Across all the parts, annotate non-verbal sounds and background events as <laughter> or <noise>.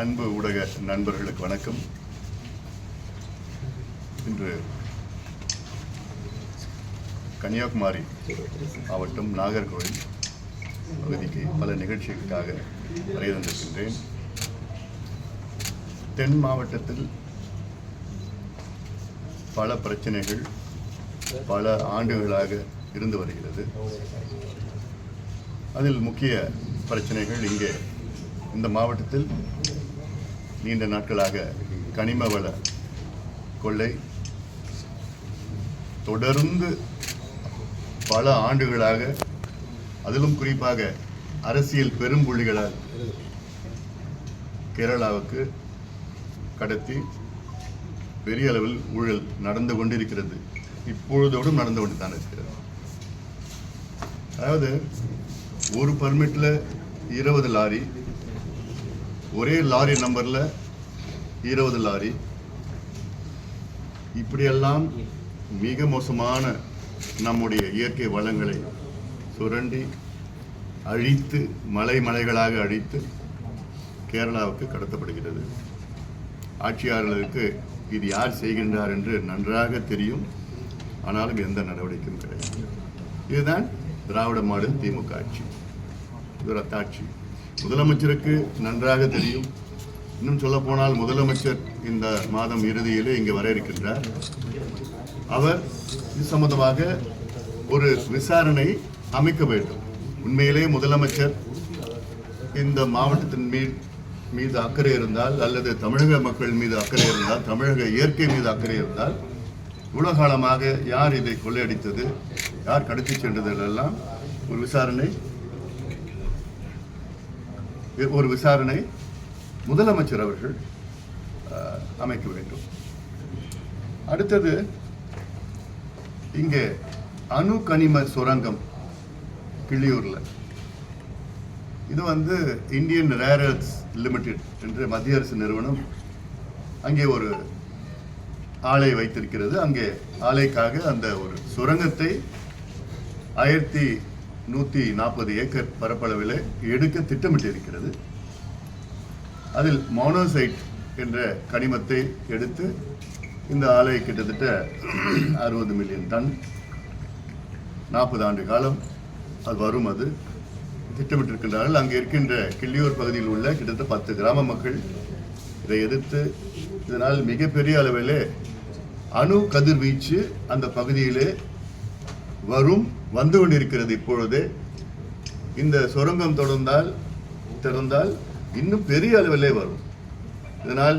அன்பு ஊடக நண்பர்களுக்கு வணக்கம். இன்று கன்னியாகுமரி மாவட்டம் நாகர்கோவில் பகுதிக்கு பல நிகழ்ச்சிகளுக்காக வருகை தென் மாவட்டத்தில் பல பிரச்சனைகள் பல ஆண்டுகளாக இருந்து வருகிறது. அதில் முக்கிய பிரச்சனைகள் இங்கே இந்த மாவட்டத்தில் நீண்ட நாட்களாக கனிம வள கொள்ளை தொடர்ந்து பல ஆண்டுகளாக அதிலும் குறிப்பாக அரசியல் பெரும்புள்ளிகளால் கேரளாவுக்கு கடத்தி பெரிய அளவில் ஊழல் நடந்து கொண்டிருக்கிறது. இப்பொழுதோடும் நடந்து கொண்டு தான் இருக்கிறது. அதாவது ஒரு பர்மிட்ல இருபது லாரி ஒரே லாரி நம்பர்ல இருபது லாரி. இப்படியெல்லாம் மிக மோசமான நம்முடைய இயற்கை வளங்களை சுரண்டி அழித்து மலை மலைகளாக அழித்து கேரளாவுக்கு கடத்தப்படுகிறது. ஆட்சியாளர்களுக்கு இது யார் செய்கின்றார் என்று நன்றாக தெரியும். ஆனாலும் எந்த நடவடிக்கையும் கிடையாது. இதுதான் திராவிட மாடல் திமுக ஆட்சி. இது ரத்தாட்சி முதலமைச்சருக்கு நன்றாக தெரியும். இன்னும் சொல்ல போனால் முதலமைச்சர் இந்த மாதம் இறுதியிலே இங்கே வர இருக்கின்றார். அவர் இது சம்பந்தமாக ஒரு விசாரணை அமைக்க வேண்டும். உண்மையிலே முதலமைச்சர் இந்த மாவட்டத்தின் மீது மீது அக்கறை இருந்தால் அல்லது தமிழக மக்கள் மீது அக்கறை இருந்தால் தமிழக இயற்கை மீது அக்கறை இருந்தால் உலகாலமாக காலமாக யார் இதை கொள்ளையடித்தது யார் கடத்தி சென்றதெல்லாம் ஒரு விசாரணை ஒரு விசாரணை முதலமைச்சர் அவர்கள் அமைக்க வேண்டும். அடுத்தது இங்கே அணு கனிம சுரங்கம் கிள்ளியூரில் இது வந்து இந்தியன் ரேரல்ஸ் லிமிடெட் என்ற மத்திய அரசு நிறுவனம் அங்கே ஒரு ஆலை வைத்திருக்கிறது. அங்கே ஆலைக்காக அந்த ஒரு சுரங்கத்தை ஆயிரத்தி நூற்றி நாற்பது ஏக்கர் பரப்பளவில் எடுக்க திட்டமிட்டிருக்கிறது. அதில் மோனோசைட் என்ற கனிமத்தை எடுத்து இந்த ஆலை கிட்டத்தட்ட அறுபது மில்லியன் டன் நாற்பது ஆண்டு காலம் அது வரும் அது திட்டமிட்டிருக்கின்றார்கள். அங்கே இருக்கின்ற கிள்ளியூர் பகுதியில் உள்ள கிட்டத்தட்ட பத்து கிராம மக்கள் இதை எதிர்த்து இதனால் மிகப்பெரிய அளவிலே அணு கதிர்வீச்சு அந்த பகுதியிலே வரும் வந்து கொண்டிருக்கிறது இப்பொழுதே. இந்த சுரங்கம் தொடர்ந்தால் திறந்தால் இன்னும் பெரிய அளவிலே வரும். இதனால்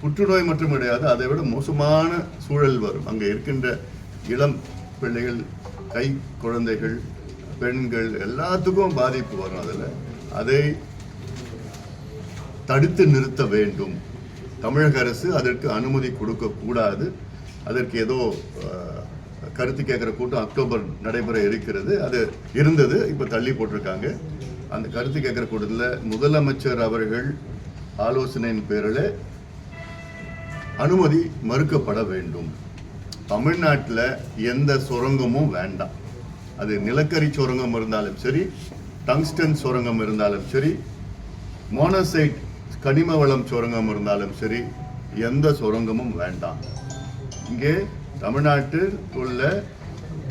புற்றுநோய் மட்டும் கிடையாது அதை விட மோசமான சூழல் வரும். அங்கே இருக்கின்ற இளம் பிள்ளைகள் கை குழந்தைகள் பெண்கள் எல்லாத்துக்கும் பாதிப்பு வரும் அதில். அதை தடுத்து நிறுத்த வேண்டும். தமிழக அரசு அதற்கு அனுமதி கொடுக்கக்கூடாது அதற்கு ஏதோ கருத்து கேட்குற கூட்டம் அக்டோபர் நடைபெற இருக்கிறது. அது இருந்தது இப்போ தள்ளி போட்டிருக்காங்க. அந்த கருத்து கேட்குற கூட்டத்தில் முதலமைச்சர் அவர்கள் ஆலோசனையின் பேரில் அனுமதி மறுக்கப்பட வேண்டும். தமிழ்நாட்டில் எந்த சுரங்கமும் வேண்டாம். அது நிலக்கரி சுரங்கம் இருந்தாலும் சரி டங்ஸ்டன் சுரங்கம் இருந்தாலும் சரி மோனோசைட் கனிம வளம் சுரங்கம் இருந்தாலும் சரி எந்த சுரங்கமும் வேண்டாம். இங்கே தமிழ்நாட்டில் உள்ள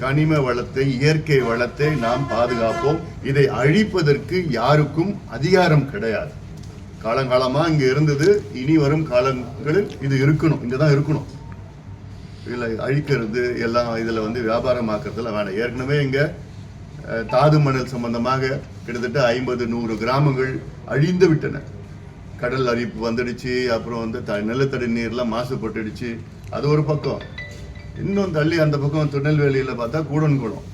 கனிம வளத்தை இயற்கை வளத்தை நாம் பாதுகாப்போம். இதை அழிப்பதற்கு யாருக்கும் அதிகாரம் கிடையாது. காலங்காலமாக இங்கே இருந்தது இனி வரும் காலங்களில் இது இருக்கணும் இங்கே தான் இருக்கணும். இதில் அழிக்கிறது எல்லாம் இதில் வந்து வியாபாரமாக்குறதுல வேணாம். ஏற்கனவே இங்கே தாது மணல் சம்பந்தமாக கிட்டத்தட்ட ஐம்பது நூறு கிராமங்கள் அழிந்து விட்டன. கடல் அரிப்பு வந்துடுச்சு அப்புறம் வந்து த நிலத்தடி நீர்லாம் மாசுபட்டுடுச்சு. அது ஒரு பக்கம். இன்னும் தள்ளி அந்த பக்கம் திருநெல்வேலியில் பார்த்தா கூடன்குளம்.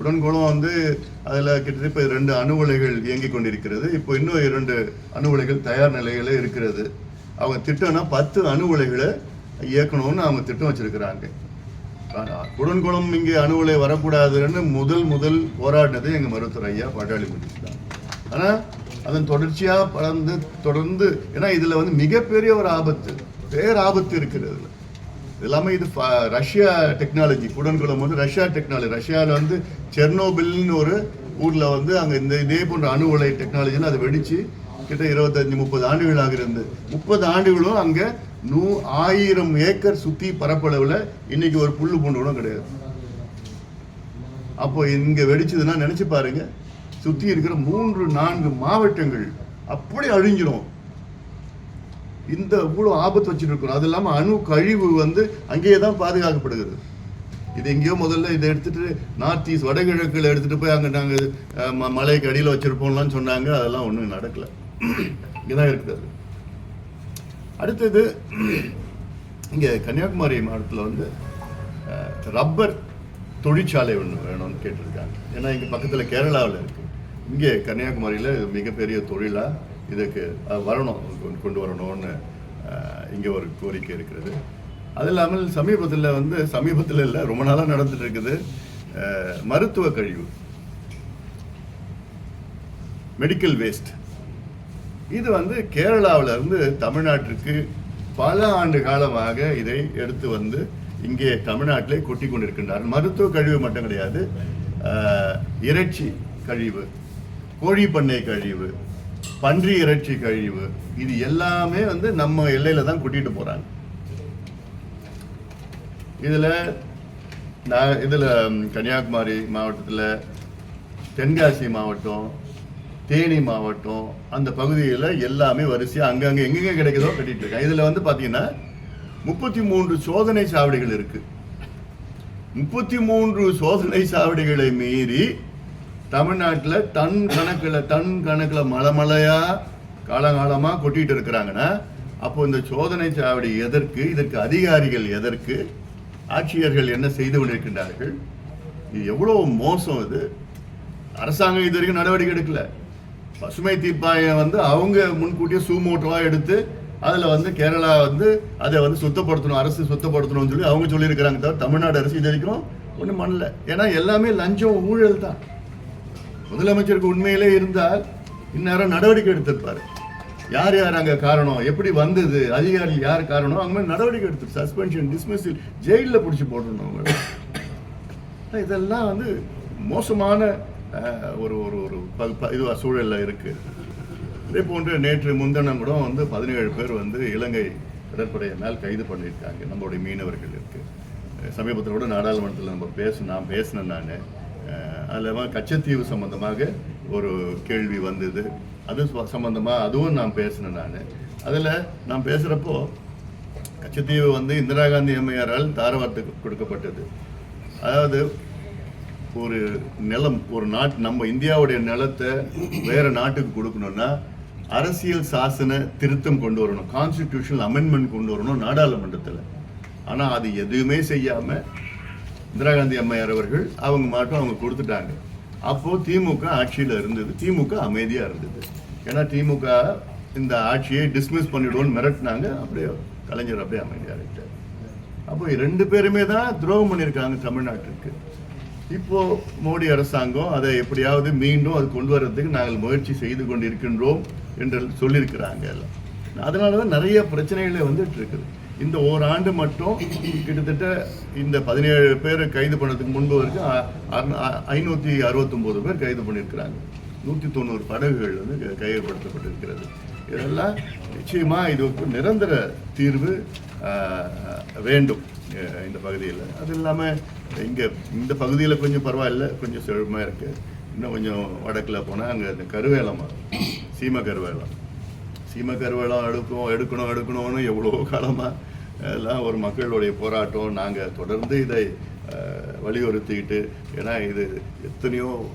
உடன்குளம் வந்து அதில் கிட்டத்தட்ட இப்போ ரெண்டு அணு உலைகள் இயங்கிக் கொண்டிருக்கிறது. இப்போ இன்னும் இரண்டு அணு உலைகள் தயார் நிலையில் இருக்கிறது. அவங்க திட்டம்னா பத்து அணு உலைகளை இயக்கணும்னு அவங்க திட்டம் வச்சுருக்கிறாங்க. உடன்குளம் இங்கே அணு உலை வரக்கூடாதுன்னு முதல் முதல் போராடினது எங்கள் மருத்துவர் ஐயா பாட்டாளி முருகேசன் தான். ஆனால் அதன் தொடர்ச்சியாக பறந்து தொடர்ந்து ஏன்னா இதில் வந்து மிகப்பெரிய ஒரு ஆபத்து பேர் ஆபத்து இருக்கிறது. இதுல. எல்லாமே இது ஃப- ரஷ்யா டெக்னாலஜி குடன்குளம் வந்து ரஷ்யா டெக்னாலஜி ரஷ்யாவில் வந்து செர்னோபில்னு ஒரு ஊரில் வந்து அங்கே இந்த இதே போன்ற அணு உலை டெக்னாலஜினு அது வெடித்து கிட்ட இருபத்தஞ்சி முப்பது ஆண்டுகளாக இருந்து முப்பது ஆண்டுகளும் அங்கே நூ ஆயிரம் ஏக்கர் சுற்றி பரப்பளவில் இன்னைக்கு ஒரு புல் பூண்டு கூட கிடையாது. அப்போ இங்கே வெடிச்சதுன்னா நினச்சி பாருங்க. சுற்றி இருக்கிற மூன்று நான்கு மாவட்டங்கள் அப்படி அழிஞ்சிரும். இந்த இவ்வளோ ஆபத்து வச்சுட்டு இருக்கிறோம் அது இல்லாமல் அணு கழிவு வந்து அங்கேயே தான் பாதுகாக்கப்படுகிறது. இது எங்கேயோ முதல்ல இதை எடுத்துட்டு நார்த் ஈஸ்ட் வடகிழக்கில் எடுத்துட்டு போய் அங்கே நாங்கள் ம- மலைக்கு அடியில் வச்சிருப்போம்லாம் சொன்னாங்க. அதெல்லாம் ஒன்றும் நடக்கலை. இங்கதான் இருக்குது அது. அடுத்தது இங்கே கன்னியாகுமரி மாவட்டத்தில் வந்து ரப்பர் தொழிற்சாலை ஒன்று வேணும்னு கேட்டிருக்காங்க. ஏன்னா இங்கே பக்கத்தில் கேரளாவில் இருக்குது இங்கே கன்னியாகுமரியில் மிகப்பெரிய தொழிலாக இதுக்கு வரணும் கொண்டு- கொண்டு வரணும்னு இங்கே ஒரு கோரிக்கை இருக்கிறது. அது இல்லாமல் சமீபத்தில் வந்து சமீபத்தில் இல்லை ரொம்ப நாளாக நடந்துட்டு இருக்குது மருத்துவ கழிவு. மெடிக்கல் வேஸ்ட் இது வந்து கேரளாவிலிருந்து தமிழ்நாட்டிற்கு பல ஆண்டு காலமாக இதை எடுத்து வந்து இங்கே தமிழ்நாட்டிலே கொட்டி கொண்டிருக்கின்றார். மருத்துவ கழிவு மட்டும் கிடையாது இறைச்சி கழிவு கோழி பண்ணை கழிவு பன்றி இறைச்சி கழிவு இது எல்லாமே வந்து நம்ம எல்லையில தான் கூட்டிட்டு போறாங்க. இதுல நான் இதுல கன்னியாகுமரி மாவட்டத்தில் தென்காசி மாவட்டம் தேனி மாவட்டம் அந்த பகுதியில் எல்லாமே வரிசையாக அங்கங்கே எங்கெங்க கிடைக்குதோ கட்டிகிட்டு இருக்காங்க. இதில் வந்து பார்த்தீங்கன்னா முப்பத்தி மூன்று சோதனை சாவடிகள் இருக்கு. முப்பத்தி மூன்று சோதனை சாவடிகளை மீறி தமிழ்நாட்டில் டன் கணக்கில் டன் கணக்கில் மலை மலையா காலங்காலமாக கொட்டிகிட்டு இருக்கிறாங்கன்னா அப்போ இந்த சோதனை சாவடி எதற்கு இதற்கு அதிகாரிகள் எதற்கு ஆட்சியர்கள் என்ன செய்து கொண்டிருக்கின்றார்கள்? இது எவ்வளோ மோசம் இது. அரசாங்கம் இது வரைக்கும் நடவடிக்கை எடுக்கல. பசுமை தீர்ப்பாயம் வந்து அவங்க முன்கூட்டியே சூமோட்டோவாக எடுத்து அதில் வந்து கேரளா வந்து அதை வந்து சுத்தப்படுத்தணும் அரசு சுத்தப்படுத்தணும்னு சொல்லி அவங்க சொல்லியிருக்கிறாங்க தவிர தமிழ்நாடு அரசு இது வரைக்கும் ஒன்றும் பண்ணல. ஏன்னா எல்லாமே லஞ்சம் ஊழல் தான். முதலமைச்சருக்கு உண்மையிலே இருந்தால் இந்நேரம் நடவடிக்கை எடுத்திருப்பார். யார் யார் அங்கே காரணம்? எப்படி வந்தது? அதிகாரி யார் காரணம்? அவங்க நடவடிக்கை எடுத்து சஸ்பென்ஷன் டிஸ்மிஸில் ஜெயிலில் பிடிச்சி போடணும் அவங்க. இதெல்லாம் வந்து மோசமான ஒரு ஒரு ஒரு ப- ப- இருக்குது இதே போன்று நேற்று முன்தினம் கூட வந்து பதினேழு பேர் வந்து இலங்கை கடற்படையினால் கைது பண்ணியிருக்காங்க. நம்மளுடைய மீனவர்கள் இருக்குது சமீபத்தில் கூட நாடாளுமன்றத்தில் நம்ம பேச நான் பேசினேன் நான். அதில் இல்லாமல் கச்சத்தீவு சம்மந்தமாக ஒரு கேள்வி வந்தது. அது சம்மந்தமாக அதுவும் நான் பேசினேன் நான். அதில் நான் பேசுகிறப்போ கச்சத்தீவு வந்து இந்திரா காந்தி அம்மையாரால் தாரவார்த்துக்கு கொடுக்கப்பட்டது. அதாவது ஒரு நிலம் ஒரு நாட்டு நம்ம இந்தியாவுடைய நிலத்தை வேறு நாட்டுக்கு கொடுக்கணும்னா அரசியல் சாசன திருத்தம் கொண்டு வரணும். கான்ஸ்டிடியூஷனல் அமெண்ட்மெண்ட் கொண்டு வரணும் நாடாளுமன்றத்தில். ஆனால் அது எதுவுமே செய்யாமல் இந்திரா காந்தி அம்மையார் அவர்கள் அவங்க மட்டும் அவங்க கொடுத்துட்டாங்க. அப்போது திமுக ஆட்சியில் இருந்தது. திமுக அமைதியாக இருந்தது. ஏன்னா திமுக இந்த ஆட்சியை டிஸ்மிஸ் பண்ணிவிடுவோன்னு மிரட்டினாங்க. அப்படியே கலைஞர் அப்படியே அமைதியாக இருக்கார் அப்போ ரெண்டு பேருமே தான் துரோகம் பண்ணியிருக்காங்க தமிழ்நாட்டிற்கு இப்போ மோடி அரசாங்கம் அதை எப்படியாவது மீண்டும் அது கொண்டு வர்றதுக்கு நாங்கள் முயற்சி செய்து கொண்டிருக்கின்றோம் என்று சொல்லியிருக்கிறாங்க எல்லாம். அதனால தான் நிறைய பிரச்சனைகளே வந்துட்டு இருக்குது. இந்த ஓராண்டு மட்டும் கிட்டத்தட்ட இந்த பதினேழு பேரை கைது பண்ணதுக்கு முன்பு வரைக்கும் ஐநூற்றி அறுபத்தொம்போது பேர் கைது பண்ணியிருக்கிறாங்க. நூற்றி தொண்ணூறு படகுகள் வந்து க- கையகப்படுத்தப்பட்டிருக்கிறது. இதெல்லாம் நிச்சயமாக இது நிரந்தர தீர்வு வேண்டும் இந்த பகுதியில். அது இல்லாமல் இங்கே இந்த பகுதியில் கொஞ்சம் பரவாயில்ல கொஞ்சம் செழுமையாக இருக்குது இன்னும் கொஞ்சம் வடக்கில் போனால் அங்கே இந்த கருவேலம் சீம கருவேலம். சீம கருவேலம் எடுக்கும் எடுக்கணும் எடுக்கணும்னு எவ்வளோ காலமாக எல்லாம் ஒரு மக்களுடைய போராட்டம். நாங்கள் தொடர்ந்து இதை வலியுறுத்திக்கிட்டு ஏன்னா இது எத்தனையோ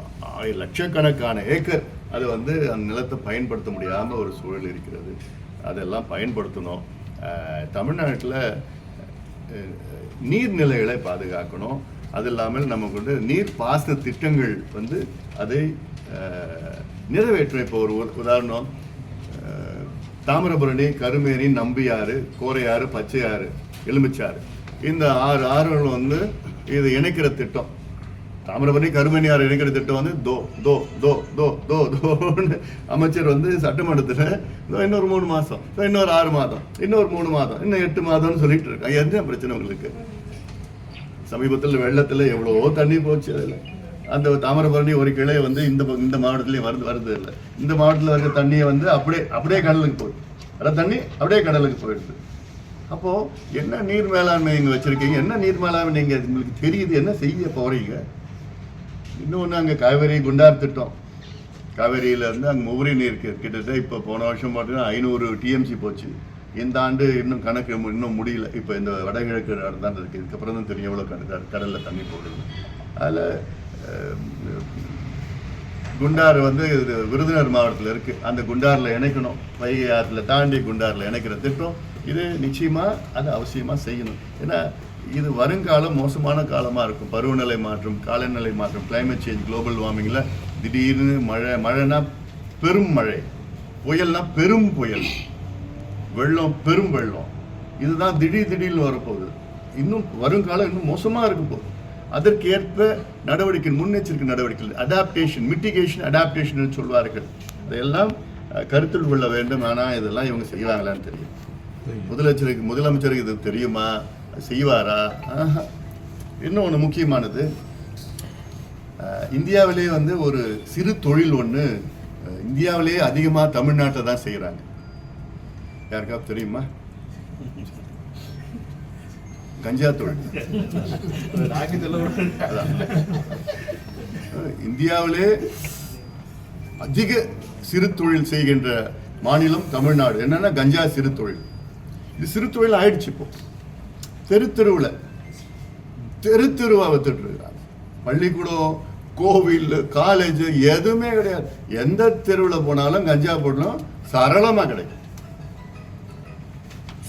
லட்சக்கணக்கான ஏக்கர் அது வந்து அந்த நிலத்தை பயன்படுத்த முடியாமல் ஒரு சூழல் இருக்கிறது. அதெல்லாம் பயன்படுத்தணும். தமிழ்நாட்டில் நீர்நிலைகளை பாதுகாக்கணும். அது இல்லாமல் நமக்கு வந்து நீர் பாசன திட்டங்கள் வந்து அதை நிறைவேற்ற இப்போ ஒரு உ- உதாரணம் தாமிரபரணி கருமேனி நம்பியாறு கோரையாறு பச்சையாறு எலுமிச்சாறு. இந்த ஆறு ஆறுகள் வந்து இது இணைக்கிற திட்டம். தாமிரபரணி கருமேனி ஆறு இணைக்கிற திட்டம் வந்து தோ தோ தோ தோ தோ தோன்னு அமைச்சர் வந்து சட்டமன்றத்தில் இதோ இன்னொரு மூணு மாதம் இன்னொரு ஆறு மாதம் இன்னொரு மூணு மாதம் இன்னும் எட்டு மாதம்னு சொல்லிட்டு இருக்காங்க. என்ன பிரச்சனை உங்களுக்கு? சமீபத்தில் வெள்ளத்தில் எவ்வளோ தண்ணி போச்சு அதில். அந்த தாமிரபரணி ஒரு கிளை வந்து இந்த இந்த மாவட்டத்துலேயும் வருது வருது இல்லை. இந்த மாவட்டத்தில் வர தண்ணியை வந்து அப்படியே அப்படியே கடலுக்கு போகுது அதான் தண்ணி அப்படியே கடலுக்கு போயிடுது. அப்போது என்ன நீர் மேலாண்மை நீங்கள் வச்சுருக்கீங்க? என்ன நீர் மேலாண்மை நீங்கள் உங்களுக்கு தெரியுது? என்ன செய்ய போகிறீங்க இன்னொன்று அங்கே காவேரி குண்டார் திட்டம். காவேரியிலேருந்து அங்கே முகரி நீர் கிட்டத்தட்ட இப்போ போன வருஷம் பார்த்தீங்கன்னா ஐநூறு டிஎம்சி போச்சு. இந்த ஆண்டு இன்னும் கணக்கு இன்னும் முடியல. இப்போ இந்த வடகிழக்கு தான் இருக்குது இதுக்கப்புறம் தான் தெரியும் எவ்வளோ கடல் கடலில் தண்ணி போடுது அதில் குண்டார் வந்து இது விருதுநகர் மாவட்டத்தில் இருக்குது அந்த குண்டாரில் இணைக்கணும். வைகை ஆற்றுல தாண்டி குண்டாரில் இணைக்கிற திட்டம். இது நிச்சயமாக அது அவசியமாக செய்யணும். ஏன்னா இது வருங்காலம் மோசமான காலமாக இருக்கும். பருவநிலை மாற்றம் காலநிலை மாற்றம் கிளைமேட் சேஞ்ச் குளோபல் வார்மிங்கில் திடீர்னு மழை மழைனா பெரும் மழை. புயல்னா பெரும் புயல். வெள்ளம் பெரும் வெள்ளம். இதுதான் திடீர் திடீர்னு வரப்போகுது. இன்னும் வருங்காலம் இன்னும் மோசமாக இருக்க போகுது. அதற்கேற்ப நடவடிக்கை முன்னெச்சரிக்கை நடவடிக்கைகள் அடாப்டேஷன் மிட்டிகேஷன் அடாப்டேஷன் சொல்வார்கள். அதையெல்லாம் கருத்தில் கொள்ள வேண்டும். ஆனால் இதெல்லாம் இவங்க செய்வாங்களான்னு தெரியும். முதலமைச்சருக்கு முதலமைச்சருக்கு இது தெரியுமா? செய்வாரா. இன்னும் ஒன்று முக்கியமானது? இந்தியாவிலே வந்து ஒரு சிறு தொழில் ஒன்று இந்தியாவிலேயே அதிகமாக தமிழ்நாட்டில் தான் செய்கிறாங்க யாருக்காவது தெரியுமா? கஞ்சா தொழில் இந்தியாவிலே அதிக சிறு தொழில் செய்கின்ற மாநிலம் தமிழ்நாடு. என்னன்னா கஞ்சா சிறு தொழில் இது சிறு தொழில் ஆயிடுச்சு இப்போ. தெரு தெருவில். தெரு தெருவா வித்துட்டு இருக்காங்க. பள்ளிக்கூடம் கோவில் காலேஜ் எதுவுமே கிடையாது. எந்த தெருவில் போனாலும் கஞ்சா போடணும். சரளமா கிடைக்கும்.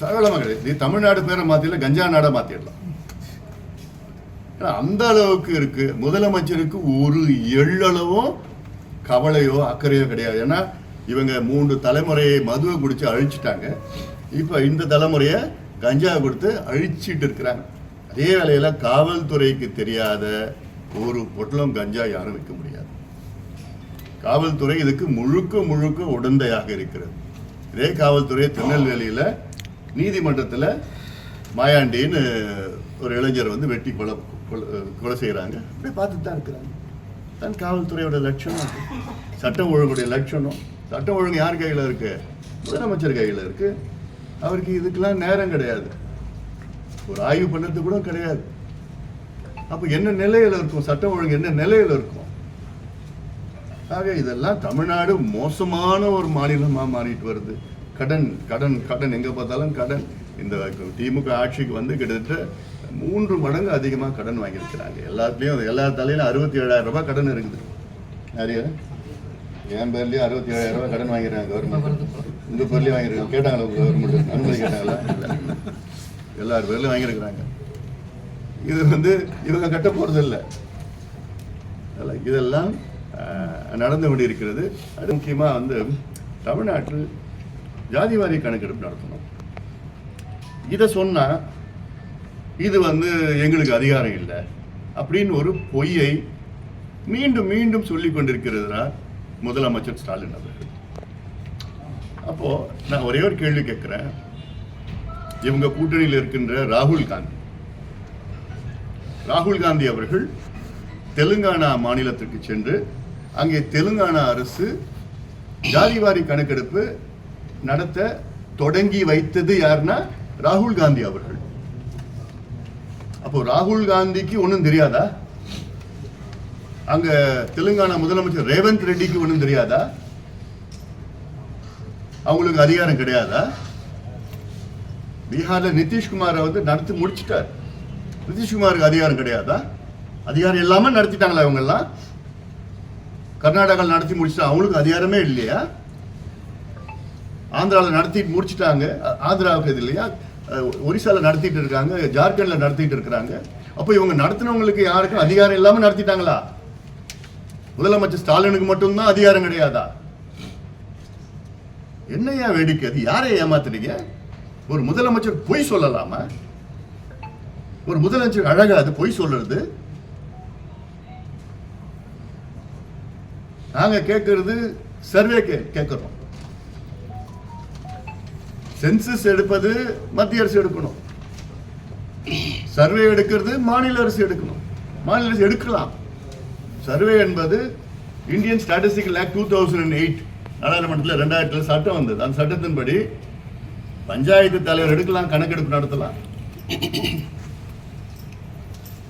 சரளமா கிடையாது. நீ தமிழ்நாடு பேரை மாத்தில கஞ்சா நாடா மாத்திடலாம். ஏன்னா, அந்த அளவுக்கு இருக்கு. முதலமைச்சருக்கு ஒரு எள்ளளவும் கவலையோ அக்கறையோ கிடையாது. ஏன்னா இவங்க மூன்று தலைமுறையை மதுவை குடிச்சு அழிச்சிட்டாங்க. இப்போ இந்த தலைமுறையை கஞ்சா கொடுத்து அழிச்சிட்டு இருக்கிறாங்க. அதே வேளையில காவல்துறைக்கு தெரியாத ஒரு பொட்டலம் கஞ்சா யாரும் வைக்க முடியாது. காவல்துறை இதுக்கு முழுக்க முழுக்க உடந்தையாக இருக்கிறது. இதே காவல்துறை திருநெல்வேலியில நீதிமன்றத்தில் மாயாண்டின்னு ஒரு இளைஞர் வந்து வெட்டி கொலை கொலை செய்கிறாங்க அப்படியே பார்த்துட்டு தான் இருக்கிறாங்க. தான் காவல்துறையோட லட்சணம் சட்டம் ஒழுங்குடைய லட்சணம் சட்டம் ஒழுங்கு யார் கையில் இருக்கு? முதலமைச்சர் கையில் இருக்கு. அவருக்கு இதுக்கெல்லாம் நேரம் கிடையாது. ஒரு ஆய்வு பண்ணது கூட கிடையாது. அப்போ என்ன நிலையில் இருக்கும்? சட்டம் ஒழுங்கு என்ன நிலையில் இருக்கும்? ஆக இதெல்லாம் தமிழ்நாடு மோசமான ஒரு மாநிலமாக மாறிட்டு வருது. கடன் கடன் கடன் எங்கே பார்த்தாலும் கடன். இந்த திமுக ஆட்சிக்கு வந்து கிட்டத்தட்ட மூன்று மடங்கு அதிகமாக கடன் வாங்கியிருக்கிறாங்க. எல்லாத்துலேயும் எல்லா தலையிலும் அறுபத்தி ஏழாயிரம் ரூபாய் கடன் இருக்குது. நிறைய என் பேர்லேயும் அறுபத்தி ஏழாயிரம் ரூபாய் கடன் வாங்கிடுறாங்க கவர்மெண்ட் உங்கள் பேர்லேயும் வாங்கியிருக்காங்க. கேட்டாங்களா கவர்மெண்ட் அனுமதி கேட்டாங்களா? எல்லார் பேர்லையும் வாங்கியிருக்கிறாங்க. இது வந்து இவங்க கட்ட போகிறது இல்லை இதெல்லாம் நடந்து கொண்டிருக்கிறது. அது முக்கியமாக வந்து தமிழ்நாட்டில் ஜாதிவாரி கணக்கெடுப்பு நடத்தணும். இதை சொன்னா இது வந்து எங்களுக்கு அதிகாரம் இல்லை அப்படின்னு ஒரு பொய்யை மீண்டும் மீண்டும் சொல்லிக் கொண்டிருக்கிறதுனா முதலமைச்சர் ஸ்டாலின் அவர்கள். அப்போ நான் ஒரே ஒரு கேள்வி கேட்குறேன். இவங்க கூட்டணியில் இருக்கின்ற ராகுல் காந்தி. ராகுல் காந்தி அவர்கள் தெலுங்கானா மாநிலத்திற்கு சென்று அங்கே தெலுங்கானா அரசு ஜாதிவாரி கணக்கெடுப்பு நடத்த தொடங்கி வைத்தது யாருன்னா ராகுல் காந்தி அவர்கள். அப்போ ராகுல் காந்திக்கு ஒன்றும் தெரியாதா? அங்க தெலுங்கானா முதலமைச்சர் ரேவந்த் ரெட்டிக்கு ஒன்றும் தெரியாதா? அவங்களுக்கு அதிகாரம் கிடையாதா? பீகார்ல நிதிஷ்குமாரை வந்து நடத்தி முடிச்சிட்டார். நிதிஷ்குமாருக்கு அதிகாரம் கிடையாதா? அதிகாரம் இல்லாம நடத்திட்டாங்களா அவங்கெல்லாம் கர்நாடகாவில் நடத்தி முடிச்சிட்டா அவங்களுக்கு அதிகாரமே இல்லையா? ஆந்திராவில் நடத்திட்டு முடிச்சுட்டாங்க. ஆந்திராவுக்கு இது இல்லையா? ஒரிசாவில் நடத்திட்டு இருக்காங்க ஜார்க்கண்டில் நடத்திட்டு இருக்கிறாங்க அப்போ இவங்க நடத்தினவங்களுக்கு யாருக்கும் அதிகாரம் இல்லாமல் நடத்திட்டாங்களா? முதலமைச்சர் ஸ்டாலினுக்கு மட்டும்தான் அதிகாரம் கிடையாதா? என்னையா வேடிக்கை அது? யாரை ஏமாத்துறீங்க ஒரு முதலமைச்சர் பொய் சொல்லலாமா? ஒரு முதலமைச்சர் அழகா அது பொய் சொல்றது? நாங்க கேட்கறது சர்வே கேட்கிறோம் சென்சஸ் எடுப்பது மத்திய அரசு எடுக்கணும். சர்வே எடுக்கிறது மாநில அரசு எடுக்கணும். மாநில அரசு எடுக்கலாம். சர்வே என்பது Indian statistical act two thousand and eight நாடாளுமன்றத்தில் ரெண்டாயிரத்தில் சட்டம் வந்தது. அந்த சட்டத்தின்படி பஞ்சாயத்து தலைவர் எடுக்கலாம் கணக்கெடுப்பு நடத்தலாம்.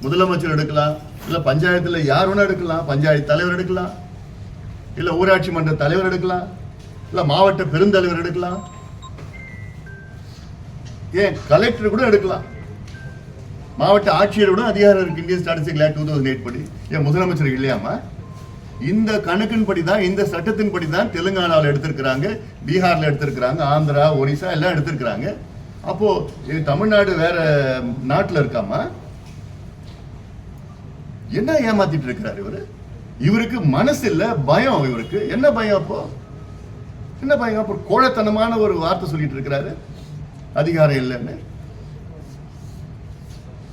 முதலமைச்சர் எடுக்கலாம் இல்லை பஞ்சாயத்தில் யார் வேணா எடுக்கலாம் பஞ்சாயத்து தலைவர் எடுக்கலாம் இல்லை ஊராட்சி மன்ற தலைவர் எடுக்கலாம் இல்லை மாவட்ட பெருந்தலைவர் எடுக்கலாம். ஏன்? கலெக்டர் கூட எடுக்கலாம். மாவட்ட ஆட்சியர் கூட அதிகாரம் இருக்கு Indian statistic act two thousand eight படி. ஏன் முதலமைச்சர் இல்லையாமா இந்த கணக்கின்படி தான் இந்த சட்டத்தின்படி தான் தெலுங்கானாவில் எடுத்திருக்கிறாங்க பீகாரில் எடுத்திருக்கிறாங்க ஆந்திரா ஒரிசா எல்லாம் எடுத்திருக்கிறாங்க. அப்போ இது தமிழ்நாடு வேற நாட்டில் இருக்காமா என்ன ஏமாத்திட்டு இருக்கிறார் இவரு? இவருக்கு மனசு இல்ல பயம் இவருக்கு. என்ன பயம் அப்போ? என்ன பயம்? அப்போ கோழத்தனமான ஒரு வார்த்தை சொல்லிட்டு இருக்கிறாரு. அதிகாரம் இல்லைன்னு.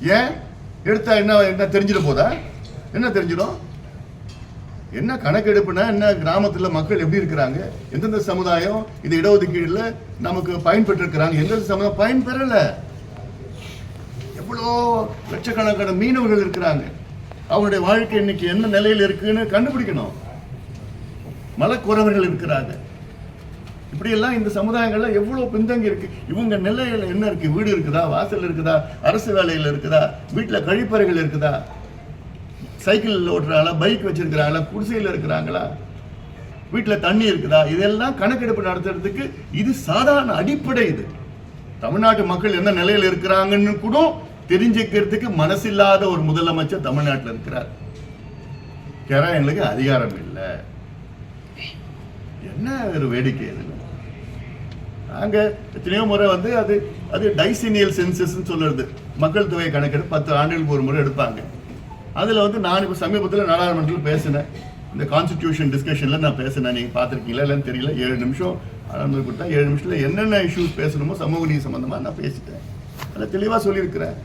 ஏன்? எடுத்தா என்ன என்ன தெரிஞ்சிட போதா? என்ன தெரிஞ்சிடும்? என்ன கணக்கெடுப்புனா என்ன? கிராமத்தில் மக்கள் எப்படி இருக்கிறாங்க? எந்தெந்த சமுதாயம்? இந்த இடஒதுக்கீடுல நமக்கு பயன்பெற்றிருக்கிறாங்க. எந்தெந்த சமுதாயம்? பயன் பெறலை. எவ்வளோ லட்சக்கணக்கான மீனவர்கள் இருக்கிறாங்க. அவங்களுடைய வாழ்க்கை இன்னைக்கு என்ன நிலையில் இருக்குன்னு கண்டுபிடிக்கணும். மலக்குறவர்கள் இருக்கிறாங்க. இப்படியெல்லாம் இந்த சமுதாயங்கள்ல எவ்வளவு பின்தங்கி இருக்கு? இவங்க நிலையில என்ன இருக்கு? வீடு இருக்குதா? வாசல் இருக்குதா? அரசு வேலையில இருக்குதா? வீட்டுல கழிப்பறைகள் இருக்குதா? சைக்கிள் ஓட்டுறாங்களா? பைக் வச்சிருக்கிறாங்களா? குடிசையில் இருக்கிறாங்களா? வீட்டுல தண்ணி இருக்குதா? இதெல்லாம் கணக்கெடுப்பு நடத்துறதுக்கு இது சாதாரண அடிப்படை இது. தமிழ்நாட்டு மக்கள் என்ன நிலையில இருக்கிறாங்கன்னு கூட தெரிஞ்சுக்கிறதுக்கு மனசில்லாத ஒரு முதலமைச்சர் தமிழ்நாட்டில் இருக்கிறார். கேரா எங்களுக்கு அதிகாரம் இல்லை. என்ன ஒரு வேடிக்கை இது நாங்கள் எத்தனையோ முறை வந்து அது அது டைசினியல் சென்சஸ்ன்னு சொல்லுறது. மக்கள் தொகை கணக்கெடுப்பு பத்து ஆண்டுகளுக்கு ஒரு முறை எடுப்பாங்க. அதில் வந்து நான் இப்போ சமீபத்தில் நாடாளுமன்றத்தில் பேசினேன். இந்த கான்ஸ்டியூஷன் டிஸ்கஷனில் நான் பேசினேன். நீங்கள் பார்த்துருக்கீங்களா இல்லைன்னு தெரியல. ஏழு நிமிஷம் ஆனந்தம் கொடுத்தா ஏழு நிமிஷத்தில் என்னென்ன இஷ்யூஸ் பேசணுமோ சமூக நீதி சம்மந்தமாக நான் பேசிட்டேன். அதில் தெளிவாக சொல்லியிருக்கிறேன்.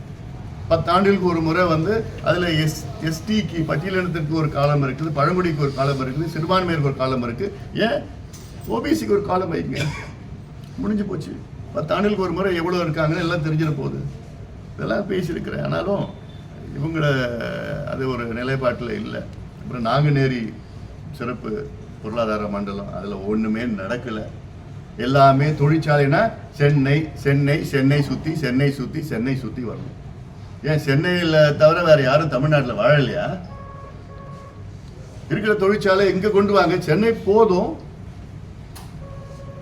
பத்து ஆண்டுகளுக்கு ஒரு முறை வந்து அதில் எஸ் எஸ்டிக்கு பட்டியலினத்திற்கு ஒரு காலம் இருக்குது பழங்குடிக்கு ஒரு காலம் இருக்குது சிறுபான்மையருக்கு ஒரு காலம் இருக்குது. ஏன்? ஓபிசிக்கு ஒரு காலம் வைங்க. முடிஞ்சு போச்சு. பத்து ஆண்டுகளுக்கு ஒரு முறை எவ்வளோ இருக்காங்கன்னு எல்லாம் தெரிஞ்சிட போகுது. இதெல்லாம் பேசியிருக்கிறேன். ஆனாலும் இவங்கள அது ஒரு நிலைப்பாட்டில் இல்லை. அப்புறம் நாங்குநேரி சிறப்பு பொருளாதார மண்டலம் அதில் ஒன்றுமே நடக்கலை. எல்லாமே தொழிற்சாலைனா சென்னை சென்னை சென்னை சுற்றி சென்னை சுற்றி சென்னை சுற்றி வரணும். ஏன் சென்னையில் தவிர வேறு யாரும் தமிழ்நாட்டில் வாழலையா? இருக்கிற தொழிற்சாலை இங்கே கொண்டு வாங்க? சென்னை போதும்.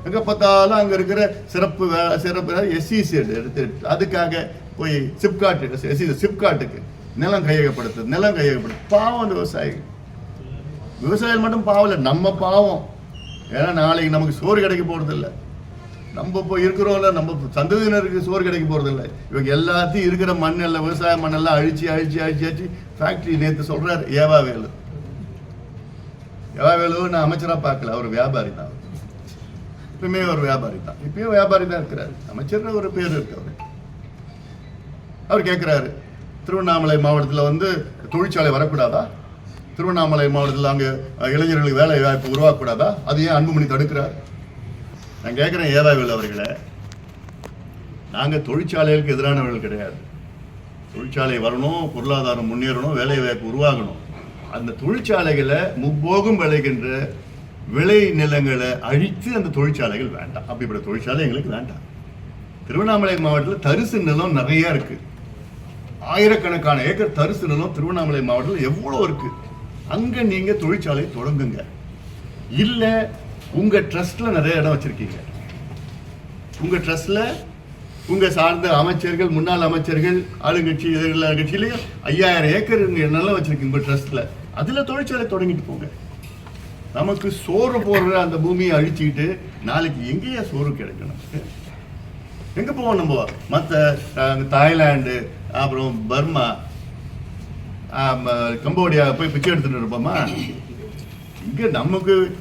எங்கே பார்த்தாலும் அங்கே இருக்கிற சிறப்பு வே- சிறப்பு எஸ்சிசி எடுத்து அதுக்காக போய் சிப்காட்டு எஸ்சி சிப்காட்டுக்கு நிலம் கையகப்படுத்து நிலம் கையகப்படுத்து பாவம் அந்த விவசாயிகள். விவசாயிகள் மட்டும் பாவம் இல்லை நம்ம பாவம். ஏன்னா நாளைக்கு நமக்கு சோறு கிடைக்க போகிறதில்ல நம்ம இப்போ இருக்கிறோம்ல நம்ம சந்ததியினருக்கு சோறு கிடைக்க போகிறதில்ல இவங்க எல்லாத்தையும் இருக்கிற மண்ணெல்லாம் விவசாய மண்ணெல்லாம் அழிச்சு அழிச்சு அழிச்சு அழிச்சு ஃபேக்ட்ரி நேற்று சொல்கிறார் ஏவா வேலு ஏவா வேலு நான் அமைச்சராக பார்க்கல அவர் வியாபாரி தான் அவர். ஒரு வியாபாரி தான். இப்பயும் வியாபாரி தான் இருக்கிறாரு. அமைச்சர்னு ஒரு பேர் இருக்கு அவருக்கு. அவர் கேட்குறாரு திருவண்ணாமலை மாவட்டத்தில் வந்து தொழிற்சாலை வரக்கூடாதா? திருவண்ணாமலை மாவட்டத்தில் அங்கே இளைஞர்களுக்கு வேலை வாய்ப்பு உருவாக்கக்கூடாதா? அது ஏன் அன்புமணி தடுக்கிறார்? நான் கேட்குறேன் ஏதாவில் அவர்களை. நாங்கள் தொழிற்சாலைகளுக்கு எதிரானவர்கள் கிடையாது. தொழிற்சாலை வரணும் பொருளாதாரம் முன்னேறணும் வேலை வாய்ப்பு உருவாகணும். அந்த தொழிற்சாலைகளை முப்போகும் விளைகின்ற விளை நிலங்களை அழித்து அந்த தொழிற்சாலைகள் வேண்டாம். அப்படிப்பட்ட தொழிற்சாலை எங்களுக்கு வேண்டாம். திருவண்ணாமலை மாவட்டத்தில் தரிசு நிலம் நிறைய இருக்கு. ஆயிரக்கணக்கான ஏக்கர் தரிசு நிலம் திருவண்ணாமலை மாவட்டத்தில் எவ்வளோ இருக்கு. அங்கே நீங்கள் தொழிற்சாலையை தொடங்குங்க. இல்லை உங்கள் ட்ரஸ்ட்டில் நிறைய இடம் வச்சுருக்கீங்க. உங்கள் ட்ரஸ்ட்டில் உங்கள் சார்ந்த அமைச்சர்கள் முன்னாள் அமைச்சர்கள் ஆளுங்கட்சி எதிர்கட்சி கட்சியிலையும் ஐயாயிரம் ஏக்கர் இங்கே நிலம் வச்சுருக்கீங்க உங்கள் ட்ரஸ்ட்ல அதில் தொழிற்சாலை தொடங்கிட்டு போங்க. நமக்கு சோறு போடுற அந்த பூமியை அழிச்சுக்கிட்டு நாளைக்கு எங்கேயா சோறு கிடைக்கணும்? எங்கே எங்க போவோம் நம்ம? மற்ற தாய்லாந்து அப்புறம் பர்மா கம்போடியா போய் பிச்சை எடுத்துட்டு இருப்போமா? இங்க நமக்கு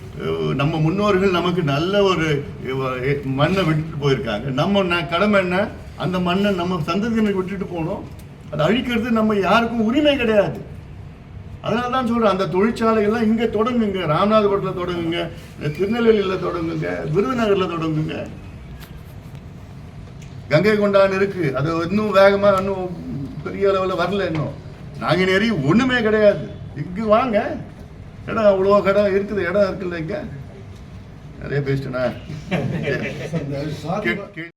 நம்ம முன்னோர்கள் நமக்கு நல்ல ஒரு மண்ணை விட்டுட்டு போயிருக்காங்க. நம்ம ந- கடமை என்ன? அந்த மண்ணை நம்ம சந்ததியினருக்கு விட்டுட்டு போகணும். அதை அழிக்கிறது நம்ம யாருக்கும் உரிமை கிடையாது. அதனால தான் சொல்றேன் அந்த தொழிற்சாலைகள்லாம் இங்க தொடங்குங்க. ராமநாதபுரத்தில் தொடங்குங்க திருநெல்வேலியில தொடங்குங்க விருதுநகர்ல தொடங்குங்க. கங்கை கொண்டான் இருக்கு. அது இன்னும் வேகமா இன்னும் பெரிய அளவில் வரல இன்னும். நாங்குநேரி ஒண்ணுமே கிடையாது. இங்கு வாங்க. இடம் அவ்வளோ இடம் இருக்குது இடம் இருக்குல்ல இங்க? நிறைய பேசிட்டேனா? <laughs>